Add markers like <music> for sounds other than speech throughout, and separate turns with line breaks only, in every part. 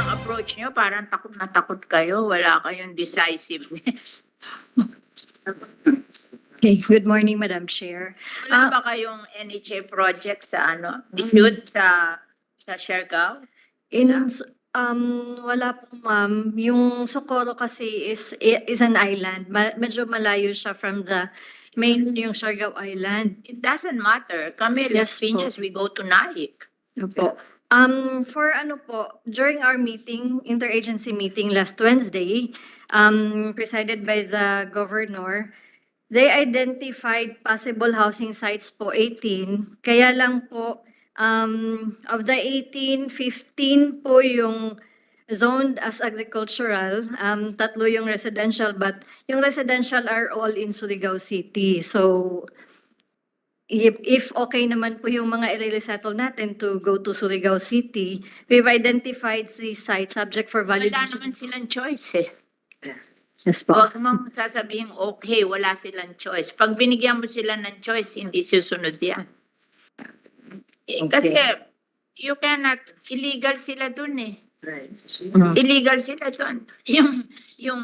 Ang approach nyo. Parang takot na takot kayo. Wala kayong decisiveness. <laughs>
Okay, good morning, Madam Chair.
Wala
Ah.
ba kayong NHA project sa ano? Disute sa sa Siargao?
In, um, wala po ma'am, yung Socorro kasi is, is an island. Ma- medyo malayo siya from the main, yung Siargao Island.
It doesn't matter. Kami, Las
Yes po.
Piñas, we go to Naik.
Opo. Um, for ano po, during our meeting, interagency meeting last Wednesday, um, presided by the governor, they identified possible housing sites po 18. Kaya lang po, um, of the 18, 15 po yung zoned as agricultural, um, tatlo yung residential, but yung residential are all in Surigao City. So, if, if okay naman po yung mga i-resettle natin to go to Surigao City, we've identified three sites subject for
Wala
validation.
naman silang choice eh.
Yes po.
Huwag mo sasabihin, okay, wala silang choice. Pag binigyan mo sila ng choice, hindi susunod yan. Eh, Kasi, you cannot, illegal sila dun eh.
Mhm.
Illegal sila dun. <laughs> Yung, yung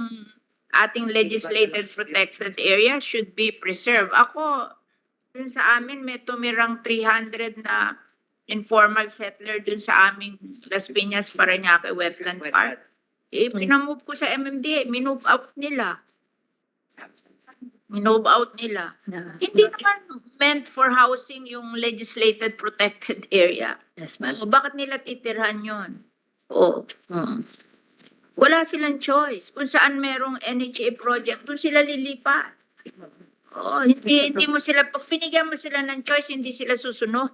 ating legislated protected area should be preserved. Ako, dun sa amin, may tumirang 300 na informal settler dun sa aming Las Piñas, Parañaque Wetland Park. Eh, pinamove ko sa MMDA, minove out nila. Minove out nila.
Yeah.
Hindi naman meant for housing yung legislated protected area.
Yes, ma'am.
O, bakit nila titirhan yun? O, mm. wala silang choice. Kung saan merong NHA project, doon sila lilipat. Oh, hindi, hindi mo sila, pag binigyan mo sila ng choice, hindi sila susunod.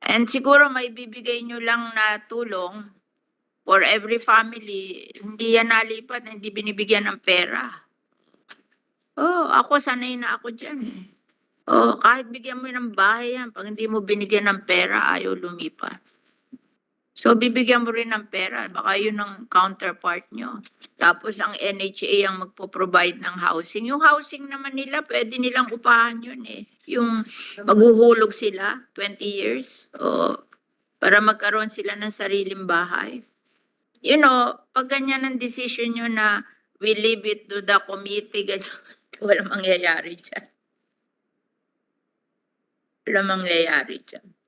And siguro may bibigay nyo lang na tulong for every family. Hindi yan nalipat, hindi binibigyan ng pera. Oh, ako sanay na ako dyan. Oh, kahit bigyan mo ng bahay yan, pag hindi mo binigyan ng pera, ayaw lumipat. So, bibigyan mo rin ng pera. Baka yun ang counterpart nyo. Tapos, ang NHA ang magpo-provide ng housing. Yung housing naman nila, pwede nilang upahan yun eh. Yung maghuhulog sila, 20 years. O, para magkaroon sila ng sariling bahay. You know, pag ganyan ang decision nyo na we leave it to the committee, <laughs> ganyan, walang mangyayari dyan. Walang mangyayari dyan.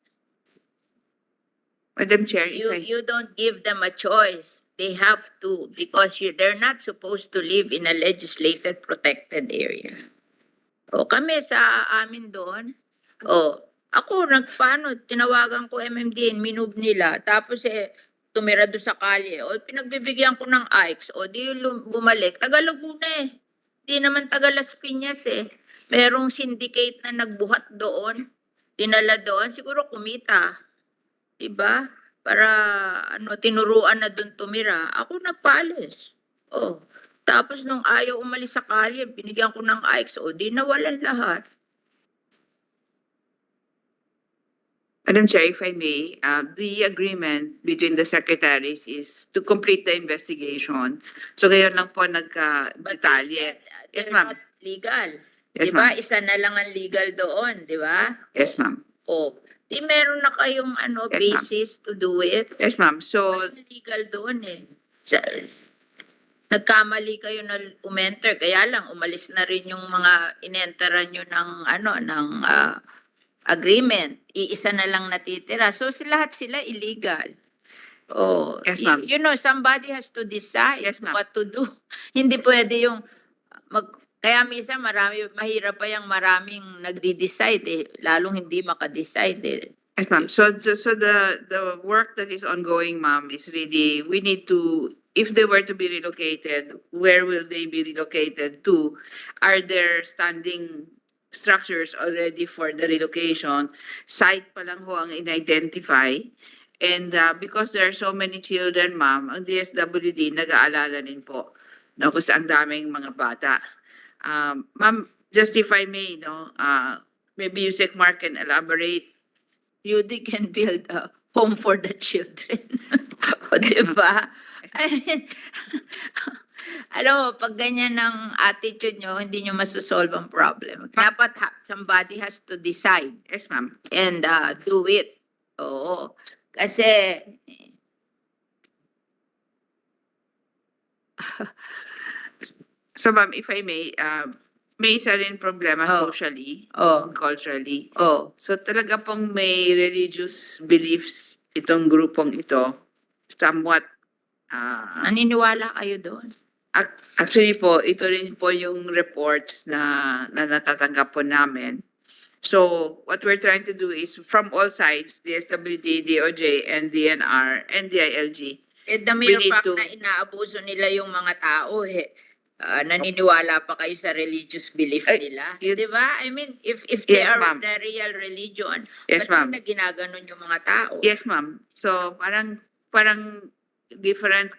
Madam Chair, if
You,
I,
you don't give them a choice. They have to because you, they're not supposed to live in a legislated protected area. O kami sa amin doon, o ako nagpaano, tinawagan ko MMD, minove nila. Tapos eh, tumira doon sa kalye. O pinagbibigyan ko ng IX. O di lum- bumalik. Taga Laguna eh. Di naman taga Las Piñas eh. Merong syndicate na nagbuhat doon. Dinala doon. Siguro kumita. Diba? Para ano, tinuruan na doon tumira. Ako nagpaalis. Oh. Tapos nung ayaw umalis sa kalye, binigyan ko ng IX. O di nawalan lahat.
Madam Chair, if I may, uh, the agreement between the secretaries is to complete the investigation. So ngayon lang po nagka-detalye.
uh,
Yes, ma'am.
legal.
Yes,
diba? Isa na lang ang legal doon, di ba?
Yes, ma'am.
O, di meron na kayong ano,
Yes, ma'am.
basis to do it.
Yes, ma'am. So,
Mas legal doon eh. Sa, nagkamali kayo na umenter, kaya lang umalis na rin yung mga inenteran nyo ng ano ng ah, agreement. Iisa na lang natitira. So si lahat sila illegal. Oh,
Yes, ma'am.
you know, somebody has to decide
Yes, ma'am.
what to do. <laughs> Hindi pwede yung mag kaya minsan marami mahirap pa yung maraming nagdi-decide eh, lalong hindi maka-decide eh.
yes, ma'am. So, so so the, the work that is ongoing, ma'am, is really, we need to, if they were to be relocated, where will they be relocated to? Are there standing structures already for the relocation? Site pa lang ho ang in-identify. And uh, because there are so many children, ma'am, ang DSWD nag-aalala din po. No, kasi ang daming mga bata. Um, ma'am, just if I may, no, uh, maybe Yusek Mark can elaborate.
Judy can build a home for the children. <laughs> o, diba? <laughs> I mean, <laughs> alam mo, pag ganyan ang attitude nyo, hindi nyo masosolve ang problem. Dapat ha- somebody has to decide
Yes, ma'am.
and uh, do it. Oo. Kasi,
So ma'am, if I may, uh, may isa rin problema
Oh.
socially,
oh,
culturally.
oh,
So talaga pong may religious beliefs itong grupong ito. Somewhat, ah,
naniniwala kayo doon.
ac- actually po, ito rin po yung reports na, na natatanggap po namin. So what we're trying to do is from all sides, DSWD, DOJ, and DNR, and DILG,
Eh, the mere
need
fact
to-
na inaabuso nila yung mga tao, eh, ah, naniniwala pa kayo sa religious belief nila.
yun-
Di ba? I mean, if if they
Yes,
are
ma'am.
the real religion,
Yes,
ba't
ma'am.
na ginaganon yung mga tao?
Yes, ma'am. So parang parang different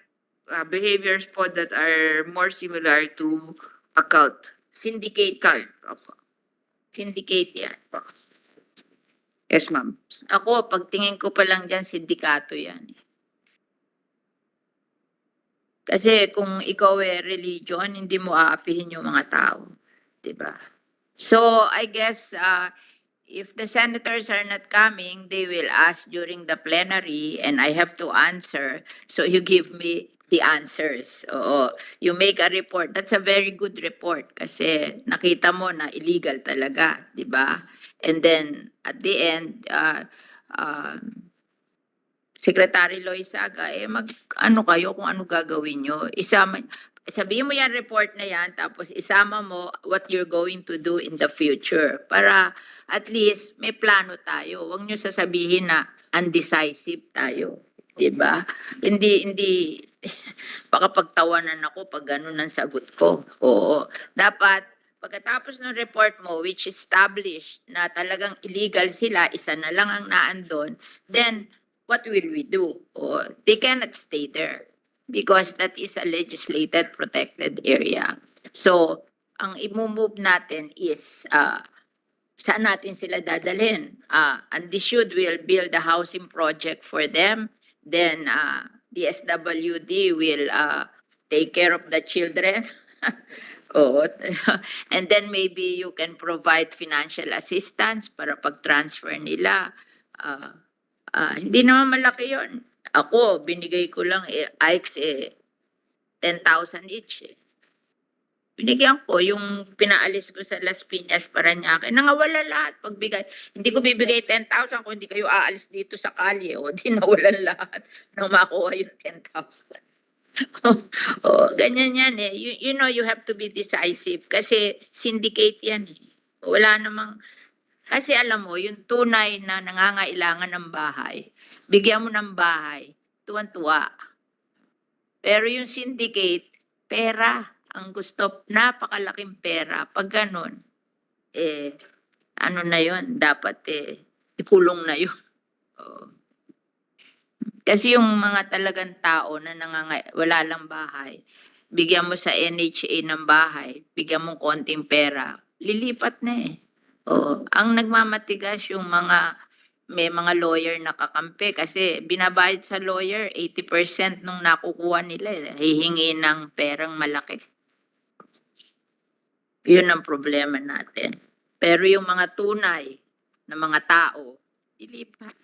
uh, behaviors po that are more similar to a cult.
Syndicate.
Cult. Opo.
Syndicate yan.
Yes, ma'am.
Ako, pagtingin ko pa lang dyan, sindikato yan. eh. Kasi kung ikaw eh religion, hindi mo aapihin yung mga tao. ba? So, I guess uh, if the senators are not coming, they will ask during the plenary and I have to answer. So you give me the answers. Oo. You make a report. That's a very good report kasi nakita mo na illegal talaga, 'di ba? And then at the end uh, um, Secretary Loizaga, eh mag ano kayo kung ano gagawin nyo. Isama, sabihin mo yan report na yan, tapos isama mo what you're going to do in the future. Para at least may plano tayo. Huwag nyo sasabihin na undecisive tayo. 'Di ba? Hindi, hindi, <laughs> baka pagtawanan ako pag ganun ang sagot ko. Oo. Dapat, pagkatapos ng report mo, which established na talagang illegal sila, isa na lang ang naandon, then, what will we do? Oh, they cannot stay there because that is a legislated protected area. So, ang imumove natin is uh, saan natin sila dadalhin? Uh, and this should will build a housing project for them. Then uh, the SWD will uh, take care of the children. <laughs> Oo. <laughs> And then maybe you can provide financial assistance para pag-transfer nila. Uh, Ah, hindi naman malaki yon. Ako, binigay ko lang eh, Ike's eh, 10,000 each eh. Binigyan ko yung pinaalis ko sa Las Piñas, Paranaque. Nangawala lahat pagbigay. Hindi ko bibigay 10,000 kung hindi kayo aalis dito sa kalye. O, di nawalan lahat nang makuha yung 10,000. <laughs> oh, ganyan yan eh. You, you know, you have to be decisive kasi syndicate yan eh. Wala namang, kasi alam mo, yung tunay na nangangailangan ng bahay, bigyan mo ng bahay, tuwan-tuwa. Pero yung syndicate, pera ang gusto, napakalaking pera. Pag ganun, eh, ano na yon dapat eh, ikulong na. <laughs> Oo. Kasi yung mga talagang tao na nanganga, wala lang bahay, bigyan mo sa NHA ng bahay, bigyan mo konting pera, lilipat na eh. Oo. Ang nagmamatigas yung mga may mga lawyer na kakampi kasi binabayad sa lawyer 80% nung nakukuha nila eh, hihingi ng perang malaki. Yun ang problema natin. Pero yung mga tunay na mga tao, ilipat.